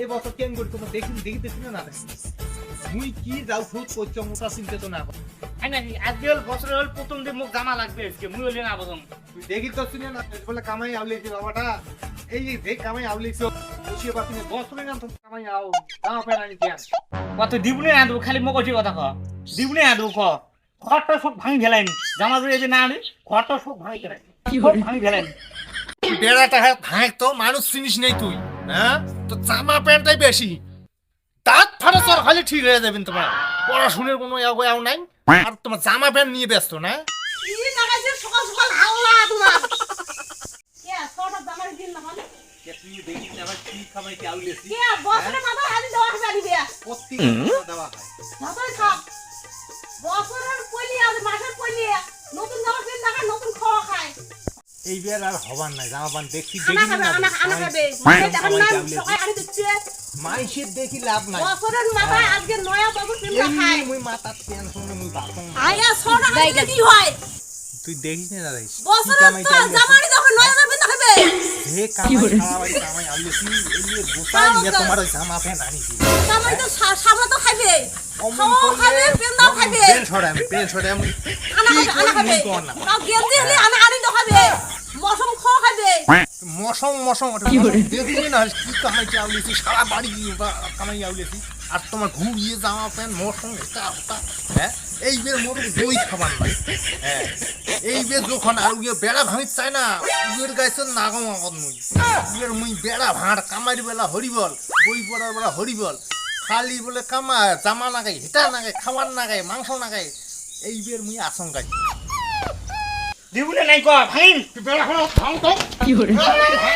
এই বছর কেন করি তোমার দেখি দেখিতেছি না দেখছি মুই কি যাও করছ মোটা চিন্তা তো না। আজকে হল বছরে হল প্রথম দিন মুখ জামা লাগবে আজকে মুই হলি না দেখি তো শুনে না বলে কামাই আউলিছি বাবাটা। এই যে কামাই আউলিছো। বসিয়ে পাচ্ছি না বছরে না তোমার কামাই আও জামা প্যান্ট আনি দিয়া কত দিবনে না দেবো খালি মগজি কথা ক। দিবনে না দেবো ক। ঘরটা সব ভাঙি ফেলাইনি। জামা জুড়ে যে না আনি ঘরটা সব ভাঙি ফেলাই সব ভাঙি ফেলাইনি। বেড়াটা ভাঙ তো মানুষ চিনিস নেই তুই হ্যাঁ? তো জামা প্যান্টটাই বেশি। দাঁত ফাটা তোর খালি ঠিক হয়ে যাবেন তোমার। পড়াশুনের কোনো ইয়াও নাই। আর তোমার জামা প্যান্ট নিয়ে ব্যস্ত না কি লাগাইছে সকাল সকাল হাল্লা তোমার কে ছটা দামার দিন না তুই দেখিস আবার কি খামাই কি আউলেছি কে বছরে মাথা হাতি দেওয়া হবে দিবে প্রত্যেক দেওয়া হয়। যতই খাও বছরের পলি আর মাসের পলি। নতুন জামা কিনে দেখা নতুন খাওয়া খায়। এই বিয়ার আর হবার নাই জামা দেখছি দেখি না আনা আনা খাবে। মাই- দেখেন না সবাই আনি দিচ্ছে। মাইসের দেখি লাভ নাই। বছরের মাথায় আজকে নয়া কিনতে খায়। মুই মাথার টেনশন মুই বাপন আয়া ছটা কি হয়? তুই দেখিস না দাদা বছরের জামানি যখন নয়া জামা কিনতে খাবে হে কামাই খাওয়াই কামাই আউলেছি এমনি গোটাই নিয়ে তোমার ওই জামা প্যান্ট আনিছি জামাই তো সা- সামনে তো অমন খাওয়াও খাবে পেন্দাও খাবে পেন ছড়ে আমি পেন ছড়ে আমি আনা কি খাবে আনা খাবে। তাও গেঞ্জি হলে আনা আনি তো খাবে। মশম খাবে মশম মশম না কি কামাই চাউলেছি সারা বাড়ি কামাই আউলেছি আর তোমার ঘুরিয়ে জামা প্যান্ট মশম এটা ওটা হ্যাঁ? এই বের মোর দই খাবার নাই। হ্যাঁ? এই বের যখন আর উয়ে বেড়া ভাঙিত চাই না উয়ের গাইছে নাগম আগত মুই। উয়ের মুই বেড়া ভাঁড় কামাইর বেলা হরিবল বই পড়ার বেলা হরিবল খালি বলে কামা জামা নাগাই হেটা নাগাই খাবার নাগাই মাংস নাগাই এই বের মুই আশঙ্কাই দিবনে নাই ক ভাঙিন বেড়া ভাঙ তো। কে কে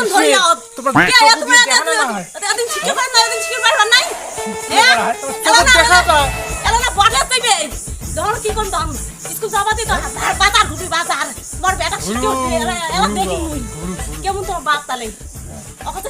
এলা ধরি আও তোমার কে চোখ তুমি দিয়ে দেখা না। এদিন শিখে পার না এদিন শিখে পার নাই হ্যাঁ দেখা যায়। এলা না বটে তৈবে ধর কি কোন দাম স্কুল যাবা দি তো বাজার ঘুরি বাজার। তোমার বেটা শিখে এলা এলা দেখি মুই। কেমন তোমার বাপ তালে? অকত